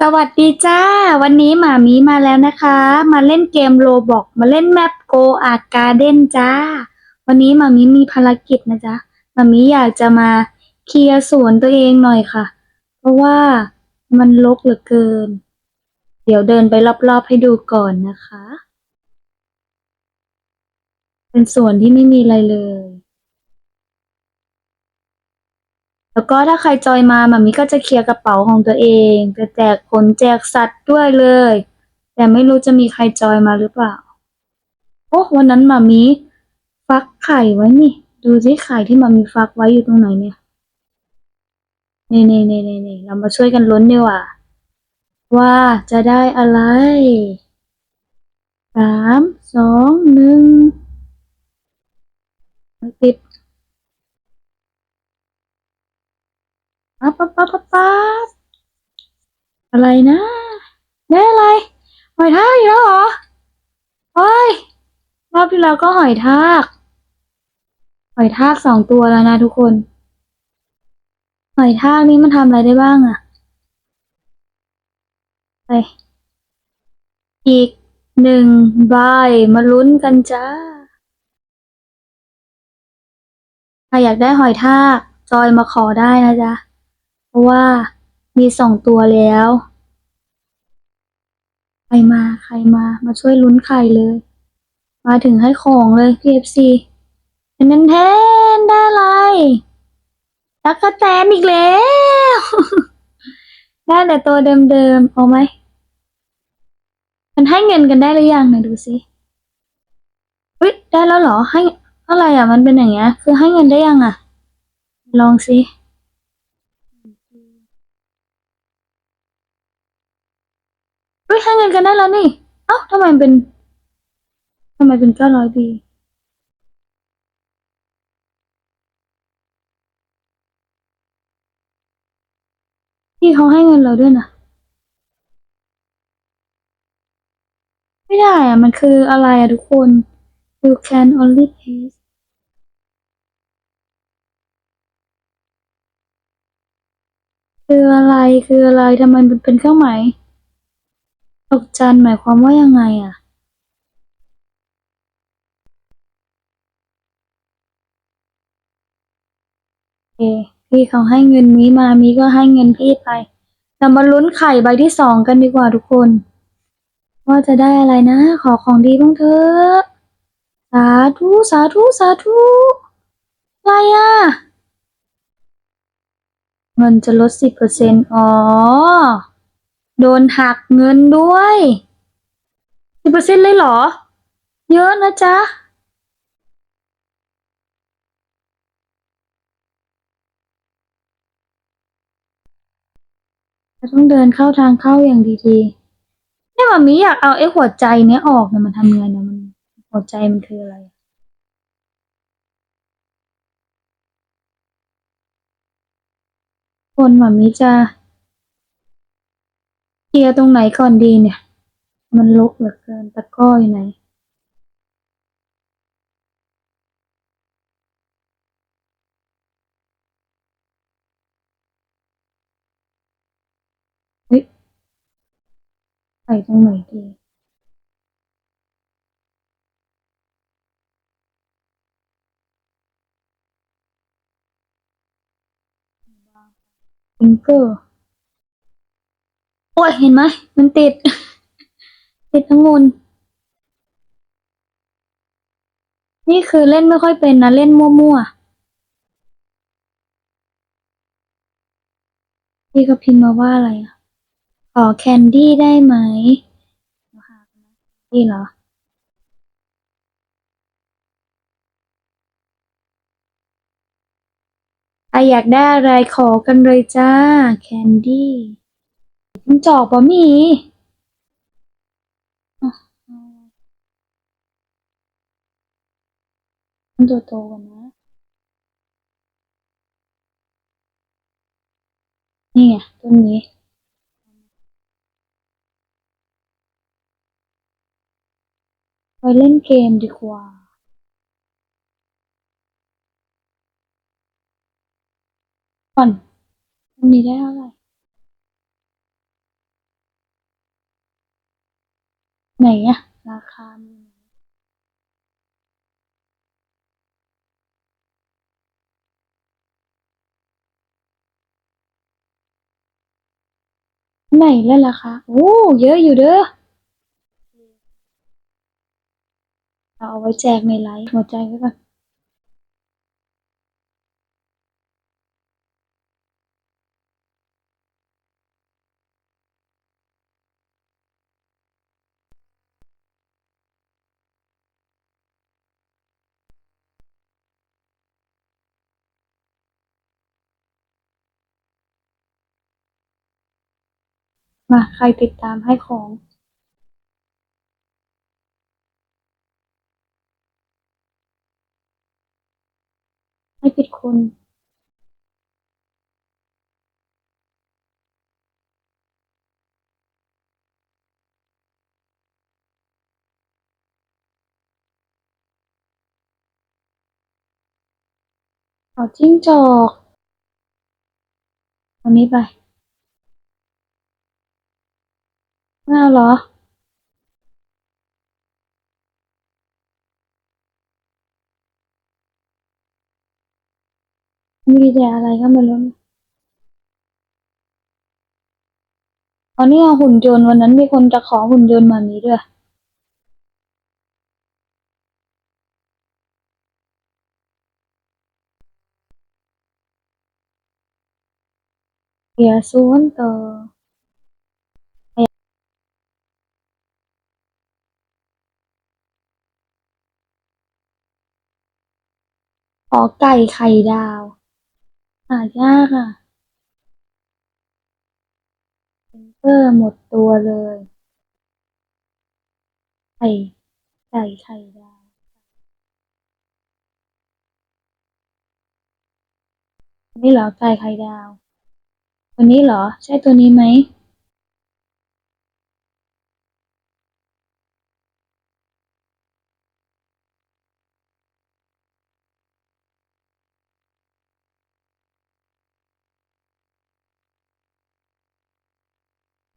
สวัสดีจ้า วันนี้หมามีมาแล้วนะคะ มาเล่นเกมโรบอกมาเล่นแมปโกอาการ์เด้นจ้า วันนี้หมามีมีภารกิจนะจ๊ะหมามีอยากจะมาเคลียร์สวนตัวเองหน่อยค่ะ เพราะว่ามันรกเหลือเกิน เดี๋ยวเดินไปรอบๆให้ดูก่อนนะคะ เป็นสวนที่ไม่มีอะไรเลย แล้วก็ถ้าใครจอยมาหมามีก็จะเคลียร์กระเป๋าของตัวเองจะแจกผลแจกสัตว์ด้วยเลย แต่ไม่รู้จะมีใครจอยมาหรือเปล่า โอ้วันนั้นหมามีฟักไข่ไว้นี่ ดูสิไข่ที่หมามีฟักไว้อยู่ตรงไหนเนี่ยนี่นี่นี่นี่นี่เรามาช่วยกันลุ้นดีกว่า ว่าจะได้อะไรสามสองหนึ่งติด ปั๊บปั๊บปั๊บปั๊บปั๊บอะไรนะได้อะไรหอยทากอีกแล้วเหรอเฮ้ยรอบที่แล้วก็หอยทาก หอยทากสองตัวแล้วนะทุกคน หอยทากนี่มันทำอะไรได้บ้างอะไปอีกหนึ่งใบมาลุ้นกันจ้าใครอยากได้หอยทากจอยมาขอได้นะจ๊ะ ราะว่ามีสองตัวแล้ว ใครมาใครมา มาช่วยลุ้นไข่เลย มาถึงให้ของเลย KFC แทนแทนได้อะไรตักกะแตนอีกแล้ว ได้แต่ตัวเดิมๆ เอาไหม มันให้เงินกันได้หรือยังไหนดูสิอุ๊ยได้แล้วเหรอ ให้อะไรอะ มันเป็นอย่างเงี้ย คือให้เงินได้ยังอะ ลองสิ เฮ้ยให้เงินกันได้แล้วนี่ เอ้าทำไมเป็นทำไมเป็นเก้าร้อยบีพี่เขาให้เงินเราด้วยนะไม่ได้อะมันคืออะไรอะทุกคน you can only pay คืออะไรคืออะไรทำไมมันเป็นเครื่องหมาย ดอกจันหมายความว่ายังไงอะโอพี่เขาให้เงินมีมามีก็ให้เงินพี่ไปเรามาลุ้นไข่ใบที่สองกันดีกว่าทุกคน ว่าจะได้อะไรนะ ขอของดีบ้างเถอะสาธุสาธุสาธุอะไรอะ เงินจะลดสิบเปอร์เซ็นต์อ๋อ โดนหักเงินด้วยสิบเปอร์เซ็นต์เลยเหรอ เยอะนะจ๊ะจะต้องเดินเข้าทางเข้าอย่างดีๆเนี่ยมามีอยากเอาไอ้หัวใจเนี้ยออกเนี่ยมันทำยังไงเนี่ยมันหัวใจมันคืออะไรคนมามีจะ คลียร์ตรงไหนก่อนดีเนี่ย มันรกเหลือเกินตะก้ออยู่ไหนเฮ้ยใส่ตรงไหนดีฟิงเกอร์ โอ้ยเห็นไหมมันติด ติดทั้งงุนนี่คือเล่นไม่ค่อยเป็นนะ เล่นมั่วๆพี่ก็พิมพ์มาว่าอะไรอะขอแคนดี้ได้ไหมนี่เหรอใครอยากได้อะไรขอกันเลยจ้า แคนดี้ จิ้งจอกปะมีอะเอามันตัวโตกว่านะ นี่ไงต้นนี้ไปเล่นเกมดีกว่าก่อนต้นนี้ได้เท่าไหร่ ไหนอะราคาไหนไหนแล้วล่ะคะ โอ้ เยอะอยู่เด้อ เราเอาไว้แจกในไลฟ์หัวใจไว้ก่อน มาใครติดตามให้ของให้ผิดคนเอาจิ้งจอกเอานี้ไป ไม่าเหรอมีแต่อะไรก็ไม่รู้อ๋อนี่เอาหุ่นยนต์วันนั้นมีคนจะขอหุ่นยนต์มามีด้วยเสียศูนต่อ อไก่ไข่ดาว หายากอะเออหมดตัวเลย ไข่ไก่ไข่ดาวอันนี่เหรอไก่ไข่ดาว ตัวนี้เหรอ ใช่ตัวนี้ไหม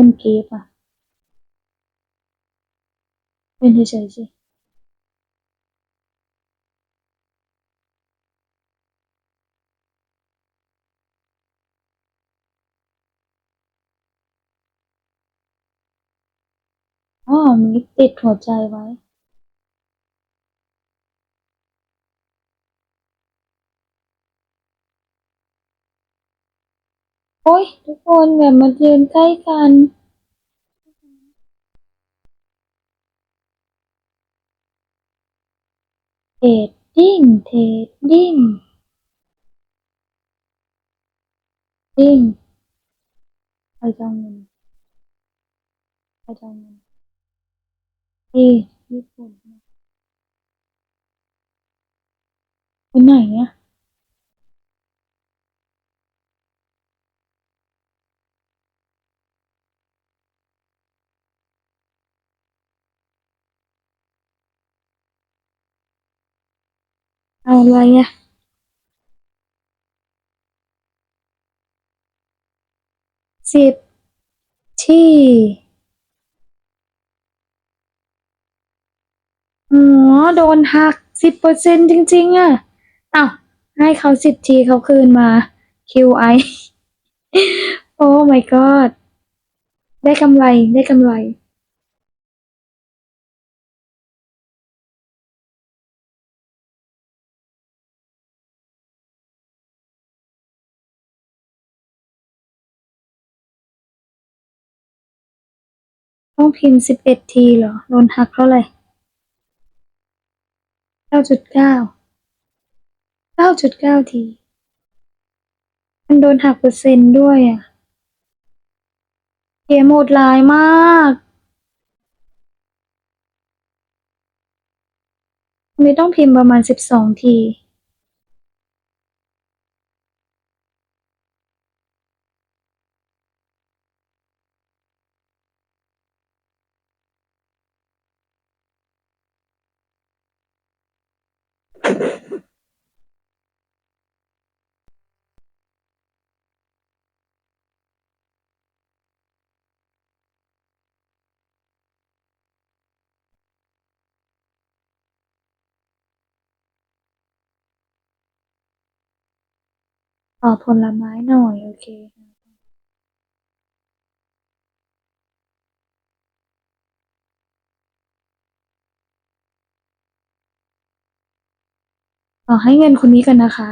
เป็นเกฟอะ เป็นเฉยๆสิอ๋อมีติดหัวใจไว้ อ๊ยทุกคนอย่ามายืนใกล้กันเทดดิ้งเทดดิ้งดิ้งใครจะเอาเงินใครจะเอาเงินเอ๊ญี่ปุ่นนะไปไหนอะ เอาอะไรอะสิบที่ อ๋อ โดนหักสิบเปอร์เซ็นจริง ๆอะอ้าวให้เขาสิบทีเขาคืนมา QI โอ้ my god ได้กำไรได้กำไร ต้องพิมพ์สิบเอ็ดทีเหรอ โดนหักเท่าไหร่เก้าจุดเก้าเก้าจุดเก้าที มันโดนหักเปอร์เซ็นต์ด้วยอะเกมโหดร้ายมากไม่ต้องพิมพ์ประมาณสิบสองที ขอผลไม้หน่อย โอเค อให้เงินคนนี้กันนะคะ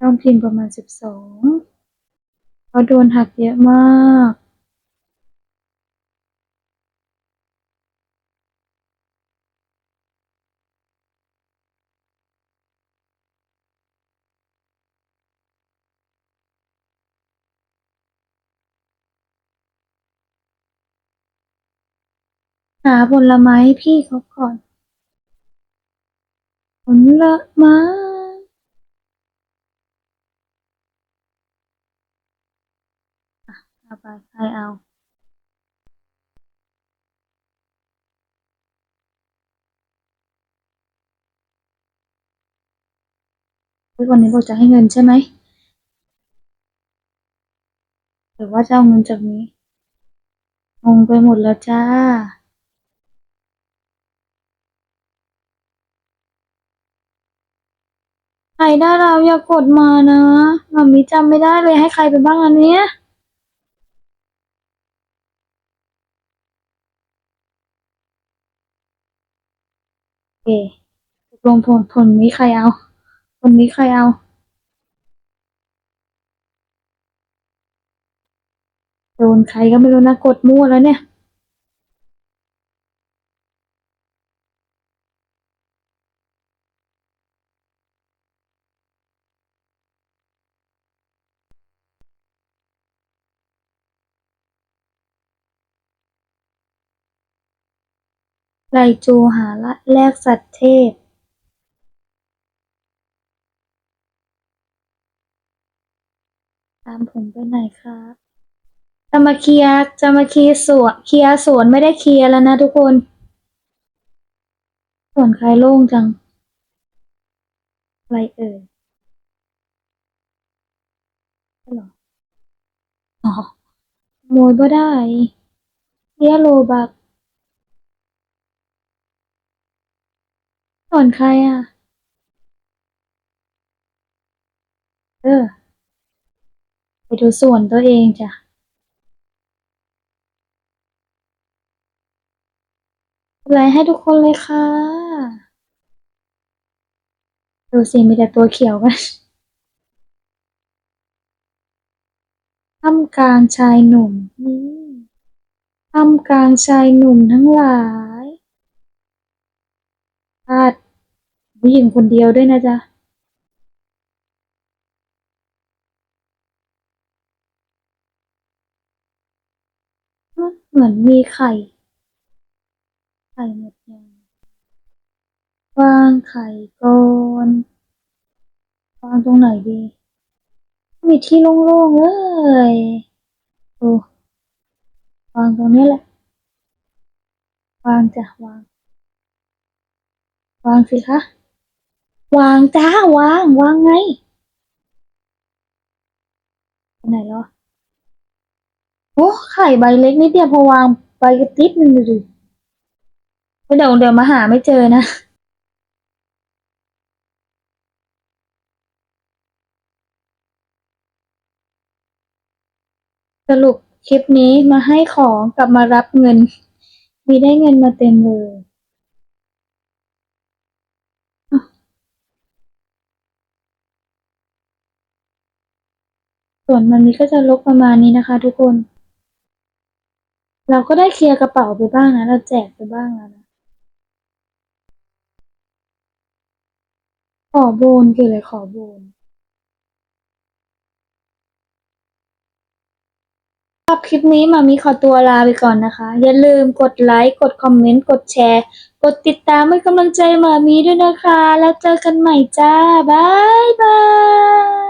ต้องพิมพ์ประมาณสิบสองเพราโดนหักเยอะมากหาผลไม้พี่เขาก่อน ผลไม้อะเอาไปให้เอาวันนี้บอกจะให้เงินใช่ไหมหรือว่าจะเอาเงินจากนี้งงไปหมดแล้วจ้า ใครได้เราอย่ากดมานะมามีจำไม่ได้เลยให้ใครไปบ้างอันเนี้ยโอเคลงผลผลนี้ใครเอาผลนี้ใครเอา โดนใครก็ไม่รู้นะกดมั่วแล้วเนี่ย ไลจูหาละแลกสัตว์เทพตามผมไปไหนครับจะมาเคลียร์จะมาเคลียร์สวนเคลียร์สวนไม่ได้เคลียร์แล้วนะทุกคนสวนใครโล่งจังอะไรเอ่ยใช่เหรออ๋อโมยบ่ได้เรียโลบัก สวนใครอะ เออ ไปดูสวนตัวเองจ้ะไลค์ให้ทุกคนเลยค่ะ ดูสิมีแต่ตัวเขียวกันท่ามกลางชายหนุ่มนี่ท่ามกลางชายหนุ่มทั้งหลายพลาด ผู้หญิงคนเดียวด้วยนะจ๊ะเหมือนมีไข่ ไข่หมดยังวางไข่ก่อนวางตรงไหนดี มีที่โล่งๆเลยโอ้วางตรงนี้แหละ วางจ้ะวาง วางสิคะ วางจ้าวางวางไงไหนแล้วโอ้ไข่ใบเล็กนิดเดียวพอวางไปกระติดนึงดูดิเดี๋ยวเดี๋ยวมาหาไม่เจอนะสรุปคลิปนี้มาให้ของกลับมารับเงิน มีได้เงินมาเต็มเลย ส่วนมันนี้ก็จะลกประมาณนี้นะคะ ทุกคน เราก็ได้เคลียร์กระเป๋าไปบ้างนะ เราแจกไปบ้างแล้วนะขอโบนคืออะไรขอโบนชอบคลิปนี้มามีขอตัวลาไปก่อนนะคะ อย่าลืมกดไลค์ กดคอมเมนต์ กดแชร์ กดติดตามให้กำลังใจมามีด้วยนะคะ แล้วเจอกันใหม่จ้า บ๊ายบาย